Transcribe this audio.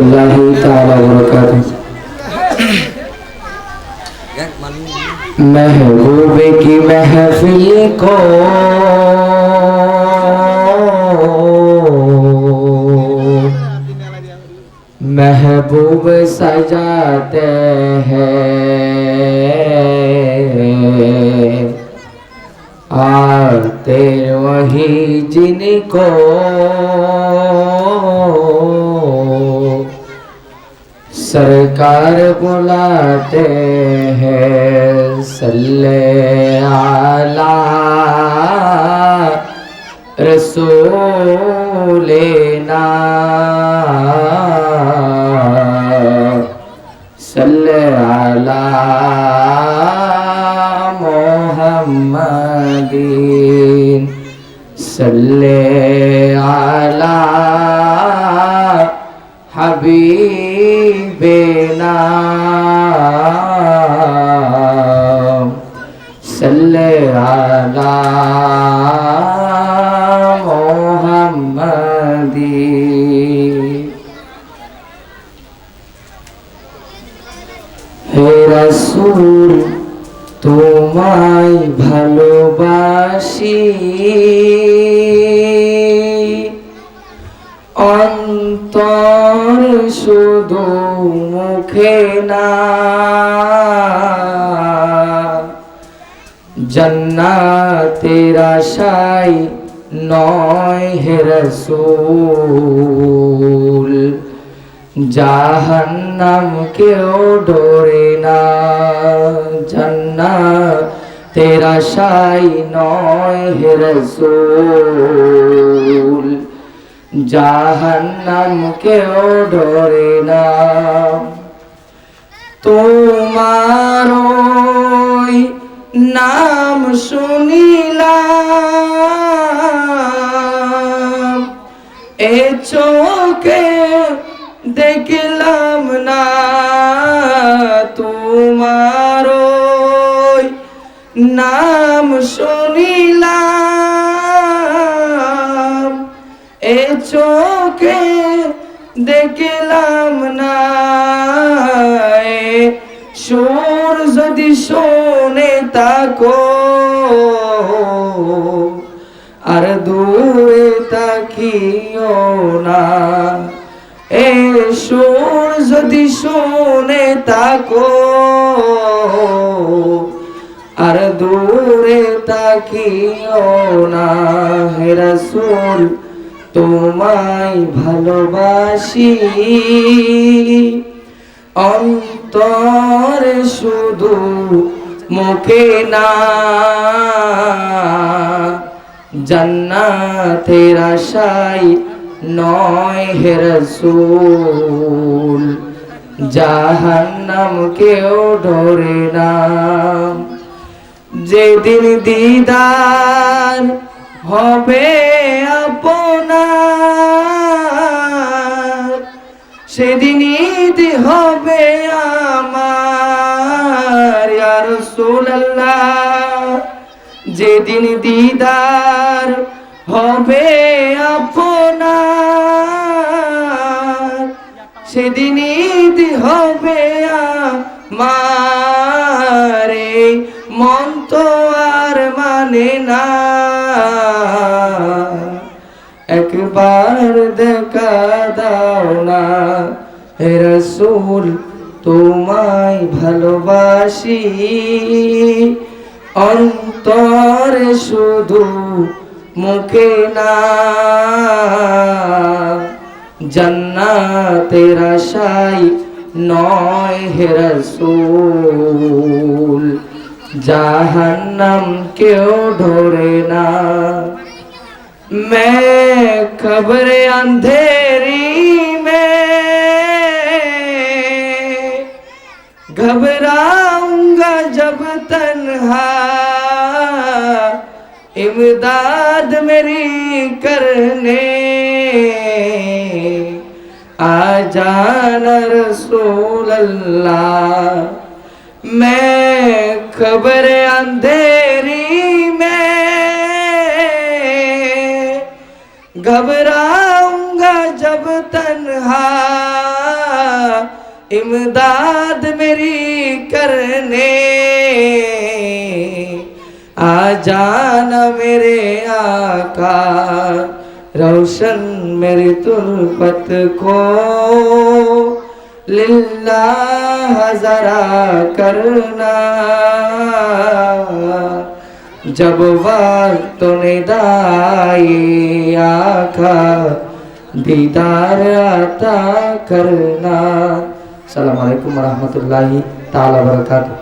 महबूबे महबूब की महफिल को महबूब सजाते हैं। आते वही जिनको सरकार बुलाते हैं सल्ले आला रसूलेना सल्ले आला मोहम्मदीन सल्ले आला হাবিবে সাল্লে আলা মোহাম্মদী। হে রসুল তোমায় ভালোবাসি। শুধু মুখে না। জন্নাতের আশায় নয় হে রসুল। জাহান্নাম কেউ ডরে না। জান্না তেরা সাই নয় হে রসুল। জাহান্নাম কেউ ডরে না। তোমার নাম শুনিলাম এ চোখে দেখলাম না। তোমার নাম শুনিলাম এ চোখে দেখলাম না। সুর যদি শোনে তাকো আর দূরে তাকিও না। এ সুর যদি শোনে তাকো আর দূরে তাকিও না। হে রাসূল তোমায় ভালোবাসি। অন্তরে শুধু মুখে না, জান্নাতের আশায় নয় হে রসুল, জাহান্নাম কেউ ডরে না। যেদিন দিদার হবে সেদিন ঈদ হবে আমার, ইয়া রাসূলুল্লাহ। যেদিন দিদার হবে আপনার, সেদিন ঈদ হবে আমারে। মন তো আর মানে না। একবার দেখা দাও না। হে রসুল, তোমায় ভালোবাসি। অন্তরে শুধু মুখে না। জান্নাতের আশায় নয় হে রসুল, জাহান্নাম কেউ ধরে না। मैं खबर अंधेरी में घबराऊँगा जब तन्हा। इमदाद मेरी करने। आ जाना रसूल अल्लाह मैं खबर अंधेरी में घबराऊंगा जब तन्हा इमदाद मेरी करने आ जाना मेरे आका रोशन मेरी तुलफत को लिल्लाह जरा करना जब वक्त निदाई आका दीदार आता करना सलाम अलैकुम रहमतुल्लाहि ताला बरकातहू